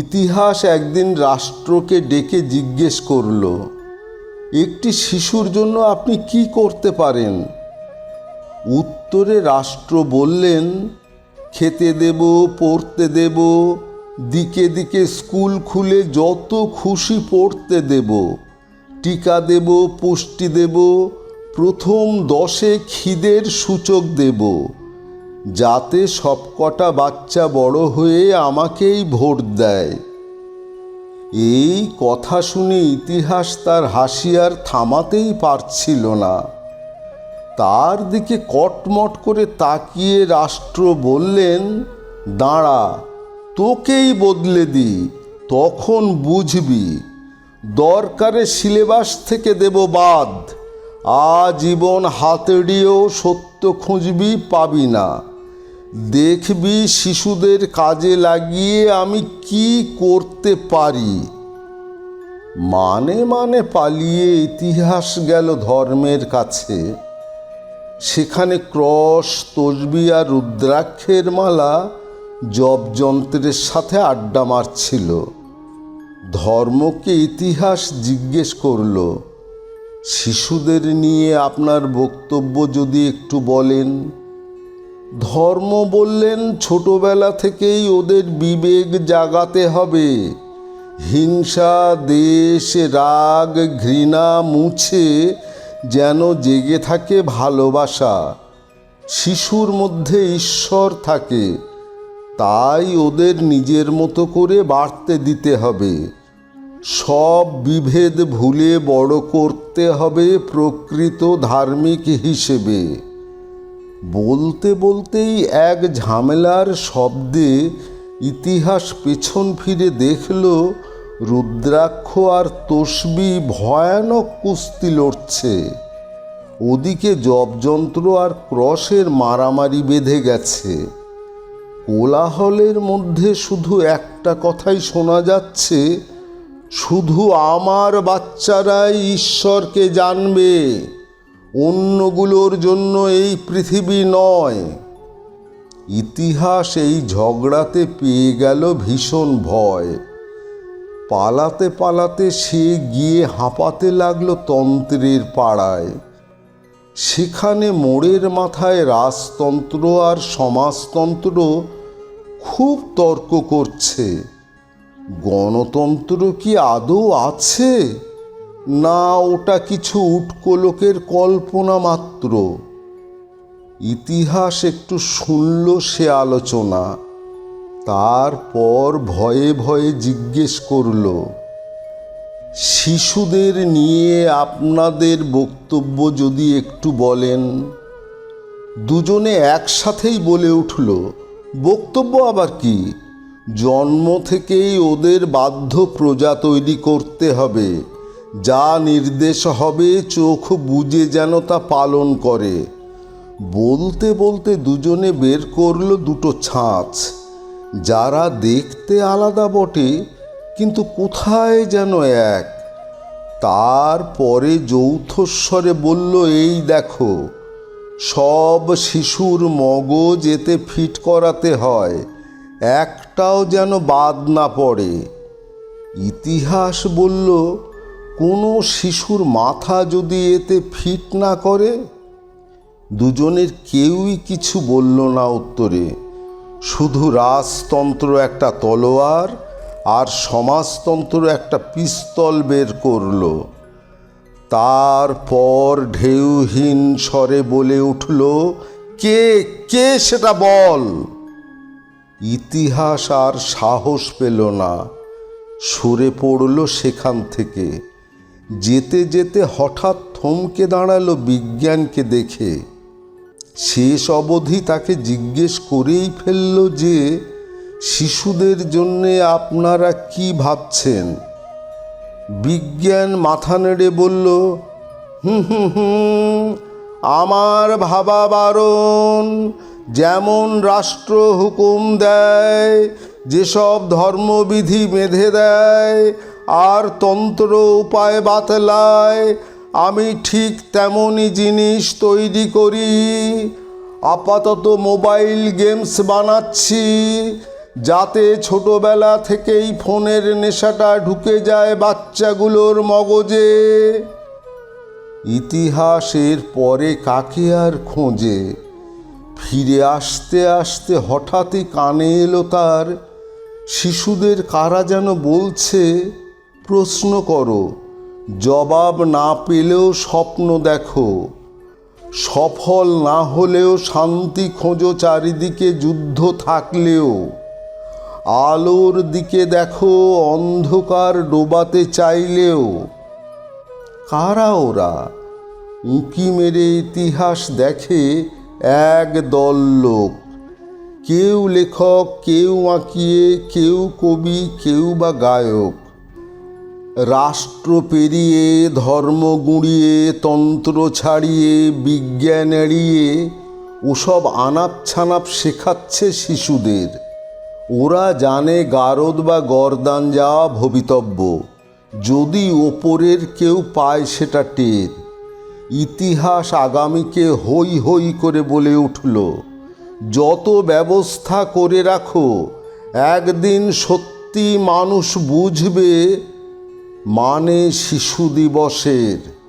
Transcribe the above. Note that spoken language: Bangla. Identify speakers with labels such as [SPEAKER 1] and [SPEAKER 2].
[SPEAKER 1] ইতিহাস একদিন রাষ্ট্রকে ডেকে জিজ্ঞেস করল, একটি শিশুর জন্য আপনি কি করতে পারেন? উত্তরে রাষ্ট্র বললেন, খেতে দেব, পড়তে দেব, দিকে দিকে স্কুল খুলে যত খুশি পড়তে দেব, টিকা দেব, পুষ্টি দেব, প্রথম দশে খিদের সূচক দেব। যাতে সবকটা বাচ্চা বড় হয়ে আমাকেই ভোট দেয়। এই কথা শুনে ইতিহাস তার হাসি আর থামাতেই পারছিল না। তার দিকে কটমট করে তাকিয়ে রাষ্ট্র বললেন, দাঁড়া, তোকেই বদলে দি তখন বুঝবি। দরকারে সিলেবাস থেকে দেব বাদ। আজীবন হাতেড়িয়েও সত্য খুঁজবি পাবি না। দেখবি শিশুদের কাজে লাগিয়ে আমি কি করতে পারি? মানে মানে পালিয়ে ইতিহাস গেল ধর্মের কাছে। সেখানে ক্রস, তসবি আর রুদ্রাক্ষের মালা জপযন্ত্রের সাথে আড্ডা মারছিল। ধর্মকে ইতিহাস জিজ্ঞেস করল, শিশুদের নিয়ে আপনার বক্তব্য যদি একটু বলেন। ধর্ম বললেন, ছোটবেলা থেকেই ওদের বিবেক জাগাতে হবে। হিংসা, দেশ, রাগ, ঘৃণা মুছে যেন জেগে থাকে ভালোবাসা। শিশুর মধ্যে ঈশ্বর থাকে, তাই ওদের নিজের মতো করে বাড়তে দিতে হবে। সব বিভেদ ভুলে বড় করতে হবে প্রকৃত ধার্মিক হিসেবে। বলতে বলতেই এক ঝামেলার শব্দে ইতিহাস পেছন ফিরে দেখল রুদ্রাক্ষ আর তসবি ভয়ানক কুস্তি লড়ছে। ওদিকে জবযন্ত্র আর ক্রসের মারামারি বেঁধে গেছে। কোলাহলের মধ্যে শুধু একটা কথাই শোনা যাচ্ছে, শুধু আমার বাচ্চারাই ঈশ্বরকে জানবে। অন্যগুলোর জন্য এই পৃথিবী নয়। ইতিহাস এই ঝগড়াতে পেয়ে গেল ভীষণ ভয়। পালাতে পালাতে সে গিয়ে হাঁপাতে লাগল তন্ত্রের পাড়ায়। সেখানে মোড়ের মাথায় রাজতন্ত্র আর সমাজতন্ত্র খুব তর্ক করছে। গণতন্ত্র কি আদৌ আছে? না ওটা কিছু উটকো লোকের কল্পনা মাত্র। ইতিহাস একটু শুনল সে আলোচনা। তারপর ভয়ে ভয়ে জিজ্ঞেস করল, শিশুদের নিয়ে আপনাদের বক্তব্য যদি একটু বলেন? দুজনে একসাথেই বলে উঠল, বক্তব্য আবার কি? জন্ম থেকেই ওদের বাধ্য প্রজা তৈরি করতে হবে। যা নির্দেশ হবে চোখ বুঝে যেন তা পালন করে। বলতে বলতে দুজনে বের করল দুটো ছাঁচ। যারা দেখতে আলাদা বটে, কিন্তু কোথায় যেন এক। তারপরে যৌথস্বরে বলল, এই দেখো, সব শিশুর মগজ এতে ফিট করাতে হয়, একটাও যেন বাদ না পড়ে। ইতিহাস বলল কোনো শিশুর মাথা যদি এতে ফিট না করে? দুজনের কেউই কিছু বলল না উত্তরে। শুধু রাজতন্ত্র একটা তলোয়ার আর সমাজতন্ত্র একটা পিস্তল বের করল। তারপর ঢেউহীন স্বরে বলে উঠল, কে কে সেটা বল? ইতিহাস আর সাহস পেল না। সরে পড়ল সেখান থেকে। যেতে যেতে হঠাৎ থমকে দাঁড়াল বিজ্ঞানকে দেখে। শেষ অবধি তাকে জিজ্ঞেস করেই ফেলল যে, শিশুদের জন্যে আপনারা কি ভাবছেন? বিজ্ঞান মাথা নেড়ে বলল, হুম হুম হুম, আমার ভাবা বারণ যেমন রাষ্ট্র হুকুম দেয়, যেসব ধর্মবিধি বেঁধে দেয় আর তন্ত্র উপায় বাতলায় আমি ঠিক তেমনই জিনিস তৈরি করি। আপাতত মোবাইল গেমস বানাচ্ছি, যাতে ছোটবেলা থেকেই ফোনের নেশাটা ঢুকে যায় বাচ্চাগুলোর মগজে। ইতিহাসের পরে কাকে আর খোঁজে? ফিরে আসতে আসতে হঠাৎই কানে এলো তার, শিশুদের কারা যেন বলছে প্রশ্ন করো। জবাব না পেলেও স্বপ্ন দেখো। সফল না হলেও শান্তি খোঁজো চারিদিকে যুদ্ধ থাকলেও। আলোর দিকে দেখো অন্ধকার ডোবাতে চাইলেও। কারা ওরা? উঁকি মেরে ইতিহাস দেখে এক দল লোক। কেউ লেখক, কেউ আঁকিয়ে, কেউ কবি, কেউ বা গায়ক। রাষ্ট্র পেরিয়ে, ধর্ম গুঁড়িয়ে, তন্ত্র ছাড়িয়ে, বিজ্ঞান এড়িয়ে ওসব আনাপ ছানাপ শেখাচ্ছে শিশুদের। ওরা জানে গারদ বা গরদান যাওয়া ভবিতব্য। যদি ওপরের কেউ পায় সেটা টের। ইতিহাস আগামীকে হই হই করে বলে উঠল, যত ব্যবস্থা করে রাখো, একদিন সত্যি মানুষ বুঝবে মানে শিশু দিবসের।